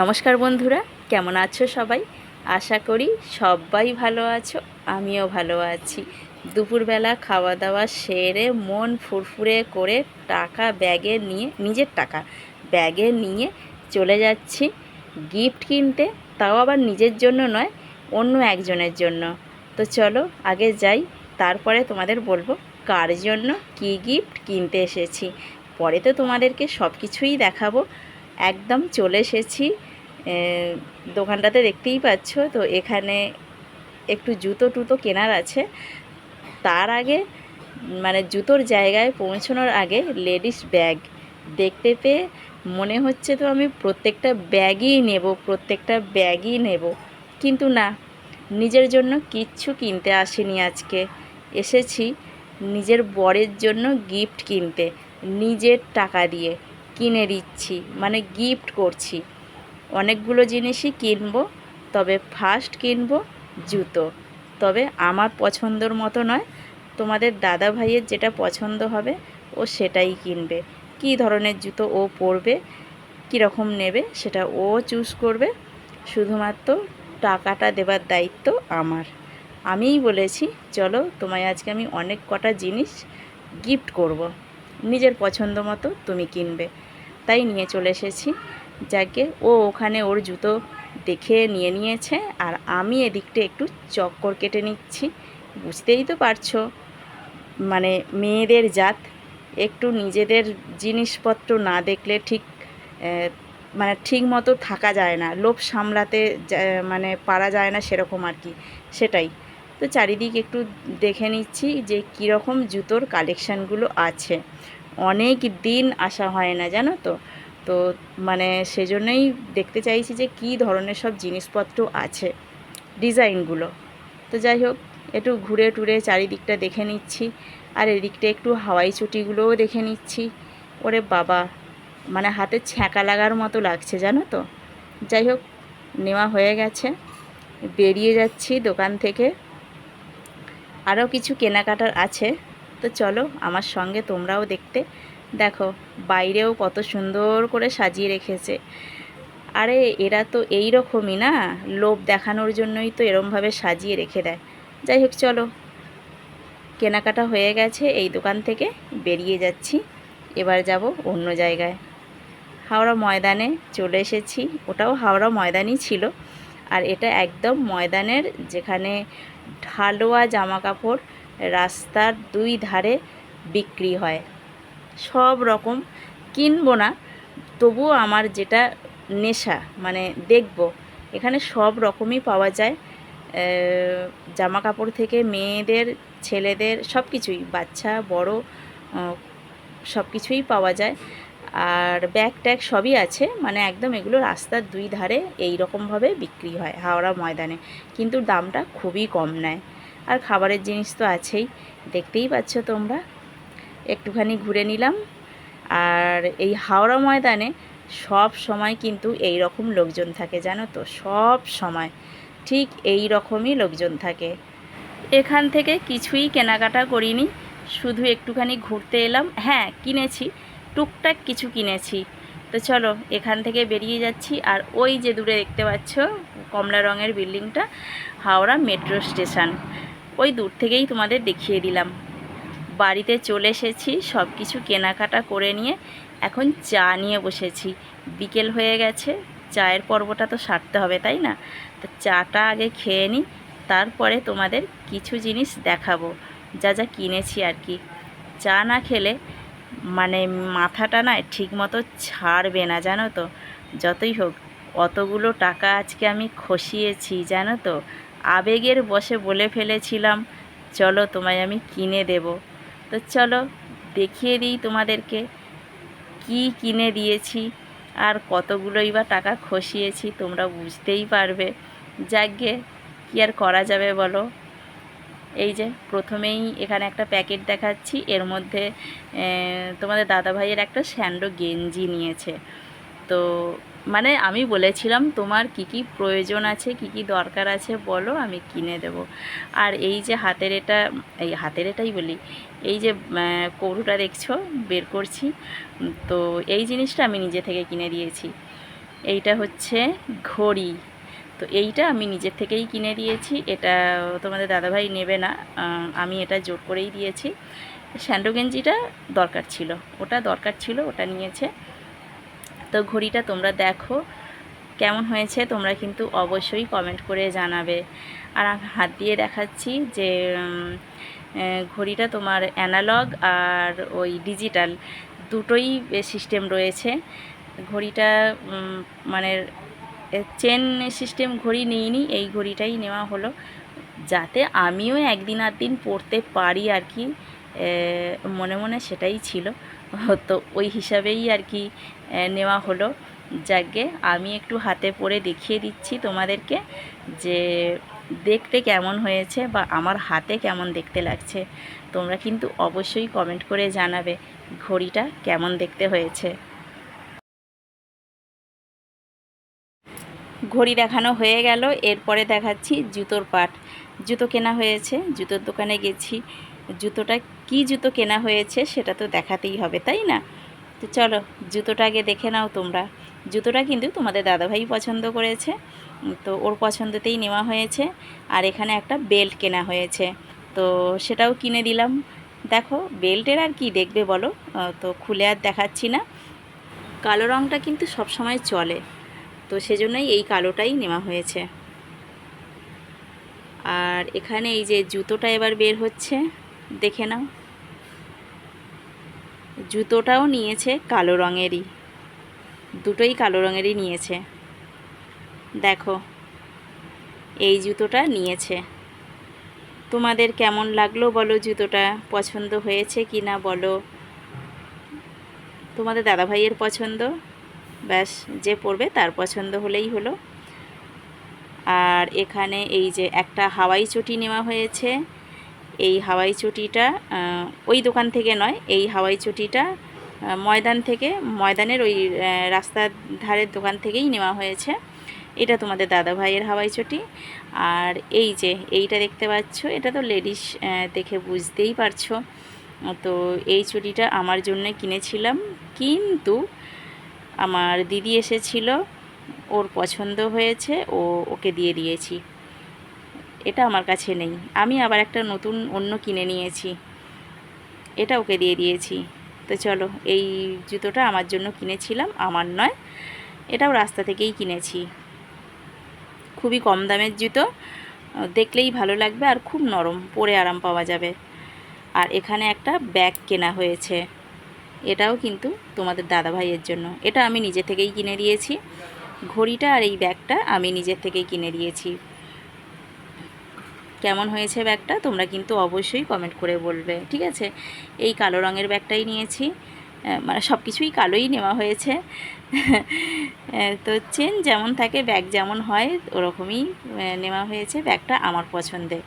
নমস্কার বন্ধুরা, কেমন আছো সবাই? আশা করি সবাই ভালো আছো, আমিও ভালো আছি। দুপুরবেলা খাওয়া দাওয়া সেরে মন ফুরফুরে করে টাকা ব্যাগে নিয়ে, নিজের টাকা ব্যাগে নিয়ে চলে যাচ্ছি গিফট কিনতে। তাও আবার নিজের জন্য নয়, অন্য একজনের জন্য। তো চলো আগে যাই, তারপরে তোমাদের বলব কার জন্য কী গিফট কিনতে এসেছি। পরে তো তোমাদেরকে সব কিছুই দেখাবো। একদম চলে এসেছি। দোকানটাতে দেখতেই পাচ্ছ, তো এখানে একটু জুতো টুতো কেনার আছে। তার আগে মানে জুতোর জায়গায় পৌঁছানোর আগে লেডিস ব্যাগ। দেখতে পেয়ে মনে হচ্ছে তো আমি প্রত্যেকটা ব্যাগই নেব, প্রত্যেকটা ব্যাগই নেব। কিন্তু না, নিজের জন্য কিচ্ছু কিনতে আসিনি আজকে। এসেছি নিজের বরের জন্য গিফট কিনতে, নিজের টাকা দিয়ে। কিনে দিচ্ছি মানে গিফট করছি। অনেকগুলো জিনিসই কিনবো, তবে ফার্স্ট কিনবো জুতো। তবে আমার পছন্দর মতো নয়, তোমাদের দাদা ভাইয়ের যেটা পছন্দ হবে, ও সেটাই কিনবে। কী ধরনের জুতো ও পরবে, কীরকম নেবে, সেটা ও চুজ করবে। শুধুমাত্র টাকাটা দেবার দায়িত্ব আমার। আমিই বলেছি, চলো তোমায় আজকে আমি অনেক কটা জিনিস গিফট করব। নিজের পছন্দ মতো তুমি কিনবে। তাই নিয়ে চলে এসেছি। যাকে ও ওখানে ওর জুতো দেখে নিয়ে নিয়েছে আর আমি এদিকটা একটু চক্কর কেটে নিচ্ছি। বুঝতেই তো পারছ। মানে মেয়েদের জাত, একটু নিজেদের জিনিসপত্র না দেখলে ঠিক মানে ঠিক মতো থাকা যায় না। লোভ সামলাতে মানে পারা যায় না সেরকম আর কি। সেটাই। তো চারিদিক একটু দেখে নিচ্ছি যে কীরকম জুতোর কালেকশানগুলো আছে। অনেক দিন আসা হয় না, জানো তো? তো মানে সেজন্যই দেখতে চাইছি যে কী ধরনের সব জিনিসপত্র আছে ডিজাইনগুলো। তো যাই হোক, একটু ঘুরে টুরে চারিদিকটা দেখে নিচ্ছি, আর এদিকটা একটু হাওয়াই চটিগুলোও দেখে নিচ্ছি। ওরে বাবা মানে হাতে ছ্যাঁকা লাগার মতো লাগছে, জানো তো? যাই হোক, নেওয়া হয়ে গেছে, বেরিয়ে যাচ্ছি দোকান থেকে। আরও কিছু কেনাকাটার আছে। তো চলো, আমার সঙ্গে তোমরাও দেখতে। দেখো, বাইরেও কত সুন্দর করে সাজিয়ে রেখেছে। আরে, এরা তো এই রকমই না? লোভ দেখানোর জন্যই তো এরমভাবে সাজিয়ে রেখে দেয়। যাই হোক, চলো। কেনাকাটা হয়ে গেছে এই দোকান থেকে, বেরিয়ে যাচ্ছি। এবার যাব অন্য জায়গায়। হাওড়া ময়দানে চলে এসেছি। ওটাও হাওড়া ময়দানই ছিল। আর এটা একদম ময়দানের যেখানে ঢালোয়া জামা কাপড় রাস্তার দুই ধারে বিক্রি হয়। সব রকম কিনবো না, তবুও আমার যেটা নেশা মানে দেখব। এখানে সব রকমই পাওয়া যায়। জামা কাপড় থেকে মেয়েদের, ছেলেদের সব কিছুই, বাচ্চা, বড় সব কিছুই পাওয়া যায়। আর ব্যাগ ট্যাগ সবই আছে মানে একদম এগুলো রাস্তার দুই ধারে এই রকমভাবে বিক্রি হয় হাওড়া ময়দানে। কিন্তু দামটা খুবই কম নেয়। আর খাবারের জিনিস তো আছেই। দেখতেই পাচ্ছ তোমরা। একটুখানি ঘুরে নিলাম। আর এই হাওড়া ময়দানে সব সময় কিন্তু এই রকম লোকজন থাকে, জানো তো? সব সময় ঠিক এই রকমই লোকজন থাকে। এখান থেকে কিছুই কেনাকাটা করিনি। শুধু একটুখানি ঘুরতে এলাম। হ্যাঁ কিনেছি। টুকটাক কিছু কিনেছি। তো চলো, এখান থেকে বেরিয়ে যাচ্ছি। আর ওই যে দূরে দেখতে পাচ্ছ, কমলা রঙের বিল্ডিংটা, হাওড়া মেট্রো স্টেশন। ওই দূর থেকেই তোমাদের দেখিয়ে দিলাম। বাড়িতে চলে এসেছি সব কিছু কেনাকাটা করে নিয়ে এখন চা নিয়ে বসেছি। বিকেল হয়ে গেছে, চায়ের পর্বটা তো সারতে হবে, তাই না? তো চাটা আগে খেয়ে নিই, তারপরে তোমাদের কিছু জিনিস দেখাবো, যা যা কিনেছি আর কি। চা না খেলে মানে মাথাটা না ঠিক মতো ছাড়বে না, জানো তো? যতই হোক, অতগুলো টাকা আজকে আমি খসিয়েছি, জানো তো? আবেগের বসে বলে ফেলেছিলাম, চলো তোমায় আমি কিনে দেব। তো চলো, দেখিয়ে দিই তোমাদেরকে কি কিনে দিয়েছি আর কতগুলোই বা টাকা খসিয়েছি, তোমরা বুঝতেই পারবে। যাকগে, কি আর করা যাবে বলো? এই যে, প্রথমেই এখানে একটা প্যাকেট দেখাচ্ছি। এর মধ্যে তোমাদের দাদা ভাইয়ের একটা স্যান্ডো গেঞ্জি নিয়েছে। তো মানে আমি বলেছিলাম, তোমার কি কি প্রয়োজন আছে, কি কি দরকার আছে বলো, আমি কিনে দেব। আর এই যে হাতের এটা, এই হাতের এটাই বলি, এই যে কৌটোটা দেখছ, বের করছি, তো এই জিনিসটা আমি নিজে থেকে কিনে দিয়েছি। এইটা হচ্ছে ঘড়ি, তো এইটা আমি নিজের থেকেই কিনে দিয়েছি, এটা তোমাদের দাদাভাই নেবে না আমি এটা জোর করেই দিয়েছি। স্যান্ডো গেঞ্জিটা দরকার ছিল, ওটা দরকার ছিল, ওটা নিয়েছে। তো ঘড়িটা তোমরা দেখো। কেমন হয়েছে তোমরা কিন্তু অবশ্যই কমেন্ট করে জানাবে। আর আমি হাত দিয়ে দেখাচ্ছি যে ঘড়িটা তোমার অ্যানালগ আর ওই ডিজিটাল দুটোই সিস্টেম রয়েছে। ঘড়িটা মানে চেন সিস্টেম ঘড়ি নিইনি, এই ঘড়িটাই নেওয়া হলো। যাতে আমিও একদিন আর দিন পড়তে পারি আর কি মনে মনে সেটাই ছিল। তো ওই হিসাবেই আর কি নেওয়া হলো। যাকে আমি একটু হাতে পরে দেখিয়ে দিচ্ছি তোমাদেরকে যে দেখতে কেমন হয়েছে বা আমার হাতে কেমন দেখতে লাগছে। তোমরা কিন্তু অবশ্যই কমেন্ট করে জানাবে ঘড়িটা কেমন দেখতে হয়েছে। ঘড়ি দেখানো হয়ে গেল, এরপরে দেখাচ্ছি জুতোর পাট। জুতো কেনা হয়েছে, জুতোর দোকানে গেছি। জুতোটা কি জুতো কেনা হয়েছে সেটা তো দেখাতেই হবে, তাই না? তো চলো, জুতোটা আগে দেখে নাও তোমরা। জুতোটা কিন্তু তোমাদের দাদাভাই পছন্দ করেছে। তো ওর পছন্দতেই নেওয়া হয়েছে। আর এখানে একটা বেল্ট কেনা হয়েছে। তো সেটাও কিনে দিলাম। দেখো, বেল্টের আর কি দেখবে বলো? তো খুলে আর দেখাচ্ছি না। কালো রঙটা কিন্তু সব সময় চলে। তো সেজন্যই এই কালোটাই নেওয়া হয়েছে। আর এখানে এই যে জুতোটা এবার বের হচ্ছে, দেখে নাও। জুতোটাও নিয়েছে কালো রঙেরই। দুটোই কালো রঙেরই নিয়েছে। দেখো, এই জুতোটা নিয়েছে। তোমাদের কেমন লাগল বলো জুতোটা? পছন্দ হয়েছে কি না বলো? তোমাদের দাদাভাইয়ের পছন্দ? ব্যাস, যে পড়বে তার পছন্দ হলেই হলো। আর এখানে এই যে একটা হাওয়াই চটি নেওয়া হয়েছে। এই হাওয়াই চটিটা ওই দোকান থেকে নয়, এই হাওয়াই চটিটা ময়দান থেকে, ময়দানের ওই রাস্তার ধারের দোকান থেকেই নেওয়া হয়েছে। এটা তোমাদের দাদা ভাইয়ের হাওয়াই চটি। আর এই যে, এইটা দেখতে পাচ্ছ, এটা তো লেডিস দেখে বুঝতেই পারছ। তো এই চুড়িটা আমার জন্য কিনেছিলাম, কিন্তু আমার দিদি এসেছিল, ওর পছন্দ হয়েছে, ও ওকে দিয়ে দিয়েছি। এটা আমার কাছে নেই। আমি আবার একটা নতুন অন্য কিনে নিয়েছি। এটা ওকে দিয়ে দিয়েছি। তো চলো, এই জুতোটা আমার জন্য কিনেছিলাম, আমার নয়, এটাও রাস্তা থেকেই কিনেছি। খুবই কম দামের জুতো, দেখলেই ভালো লাগবে আর খুব নরম, পরে আরাম পাওয়া যাবে। আর এখানে একটা ব্যাগ কেনা হয়েছে। এটাও কিন্তু তোমাদের দাদা ভাইয়ের জন্য। এটা আমি নিজে থেকেই কিনে দিয়েছি। ঘড়িটা আর এই ব্যাগটা আমি নিজের থেকেই কিনে দিয়েছি। কেমন হয়েছে ব্যাগটা তোমরা কিন্তু অবশ্যই কমেন্ট করে বলবে, ঠিক আছে? এই কালো রঙের ব্যাগটাই নিয়েছি মানে সব কিছুই কালোই নেওয়া হয়েছে। তো চেন যেমন থাকে, ব্যাগ যেমন হয়, ওরকমই নেওয়া হয়েছে ব্যাগটা আমার পছন্দে।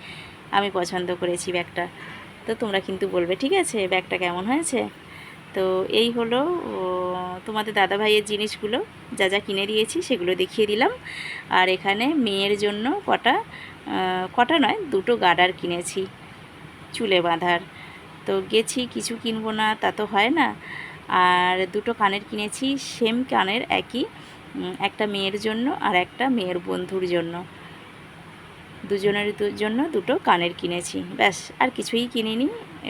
আমি পছন্দ করেছি ব্যাগটা। তো তোমরা কিন্তু বলবে, ঠিক আছে, ব্যাগটা কেমন হয়েছে? তো এই হলো তোমাদের দাদা ভাইয়ের জিনিসগুলো, যা যা কিনে দিয়েছি সেগুলো দেখিয়ে দিলাম। আর এখানে মেয়ের জন্য কটা কটা নয়, দুটো গার্ডার কিনেছি, চুলে বাঁধার। তো গেছি, কিছু কিনবো না, তা তো হয় না। আর দুটো কানের কিনেছি, সেম কানের একই একটা মেয়ের জন্য আর একটা মেয়ের বন্ধুর জন্য। দুজনের জন্য দুটো কানের কিনেছি, ব্যাস, আর কিছুই কিনিনি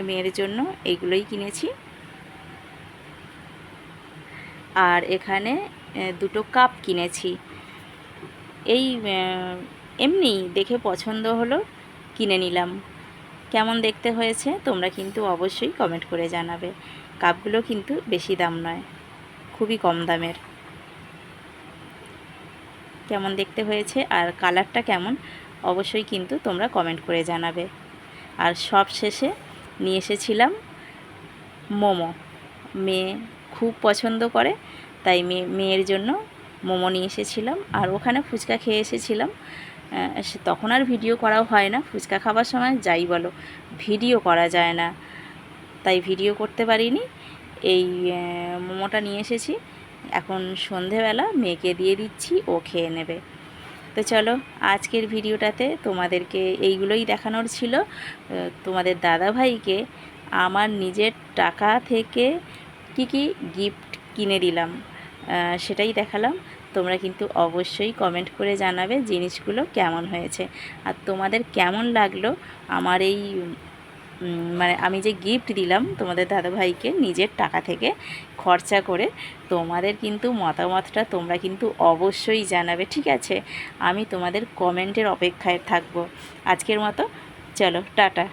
মেয়ের জন্য, এইগুলোই কিনেছি। আর এখানে দুটো কাপ কিনেছি। এই এমনি দেখে পছন্দ হলো, কিনে নিলাম। কেমন দেখতে হয়েছে, তোমরা কিন্তু অবশ্যই কমেন্ট করে জানাবে। কাপগুলো কিন্তু বেশি দাম নয়, খুবই কম দামের। কেমন দেখতে হয়েছে আর কালারটা কেমন, অবশ্যই কিন্তু তোমরা কমেন্ট করে জানাবে। আর সব শেষে নিয়ে এসেছিলাম মোমো, মেয়ে খুব পছন্দ করে, তাই মেয়ে, মেয়ের জন্য মোমো নিয়ে এসেছিলাম। আর ওখানে ফুচকা খেয়ে এসেছিলাম। তখন আর ভিডিও করাও হয় না। ফুচকা খাবার সময় যাই বলো, ভিডিও করা যায় না। তাই ভিডিও করতে পারিনি। এই মোমোটা নিয়ে এসেছি। এখন সন্ধেবেলা মেয়েকে দিয়ে দিচ্ছি, ও খেয়ে নেবে। তো চলো, আজকের ভিডিওটাতে তোমাদেরকে এইগুলোই দেখানোর ছিল। তোমাদের দাদা ভাইকে আমার নিজের টাকা থেকে কি কি গিফট কিনে দিলাম সেটাই দেখালাম। তোমরা কিন্তু অবশ্যই কমেন্ট করে জানাবে জিনিসগুলো কেমন হয়েছে। আর তোমাদের কেমন লাগল আমার এই মানে আমি যে গিফট দিলাম তোমাদের দাদাভাইকে নিজের টাকা থেকে খরচা করে, তোমাদের কিন্তু মতামতটা তোমরা কিন্তু অবশ্যই জানাবে, ঠিক আছে? আমি তোমাদের কমেন্টের অপেক্ষায় থাকব। আজকের মতো, চলো, টাটা।